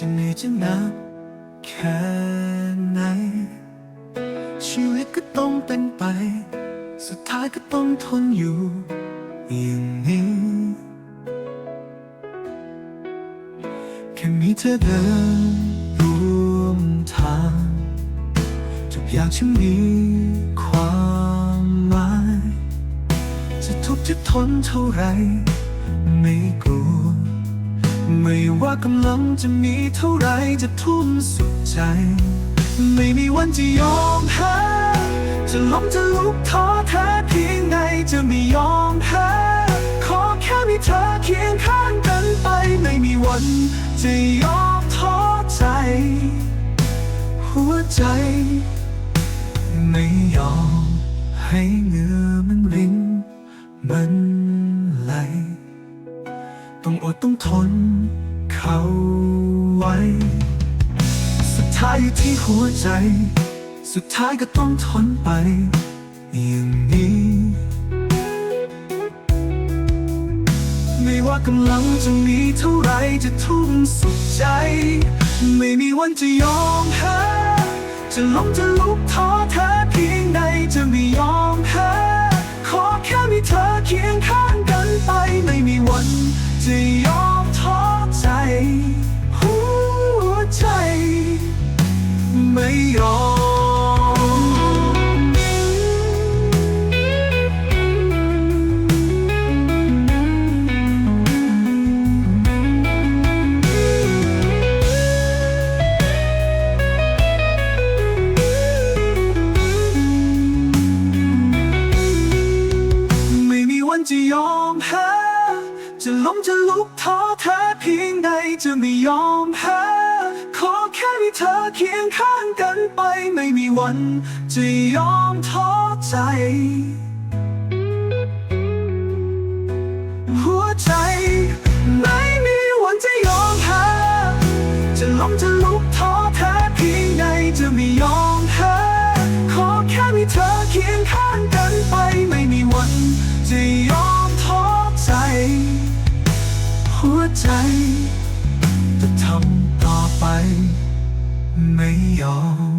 จะมีจะนำแค่ไหน ชีวิตก็ต้องเป็นไป สุดท้ายก็ต้องทนอยู่อย่างนี้แค่มีเธอเดินร่วมทางทุกอย่างฉันมีความหมาย จะทุกข์จะทนเท่าไรไม่กลัว ไม่ว่ากำลังจะมีเท่าไรจะทุ่มสุดใจ ไม่มีวันจะยอมแพ้จะล้มจะลุกท้อแท้เพียงใดจะไม่ยอมแพ้ขอแค่มีเธอเคียงข้างกันไป ไม่มีวันจะยอมท้อใจ หัวใจ ไม่ยอมให้เหงื่อมันรินมันไหลต้องอดต้องทน เขาไว้ สุดท้ายอยู่ที่หัวใจ สุดท้ายก็ต้องทนไป อย่างนี้ ไม่ว่ากำลังจะมีเท่าไรจะทุ่มสุดใจ ไม่มีวันจะยอมแพ้จะล้มจะลุกท้อแท้เพียงใดจะไม่ยอม จะยอมแพ้จะล้มจะลุกท้อแท้เพียงใดจะไม่ยอมแพ้ขอแค่มีเธอเคียงข้างกันไปไม่มีวัน จะยอมท้อใจ หัวใจ จะ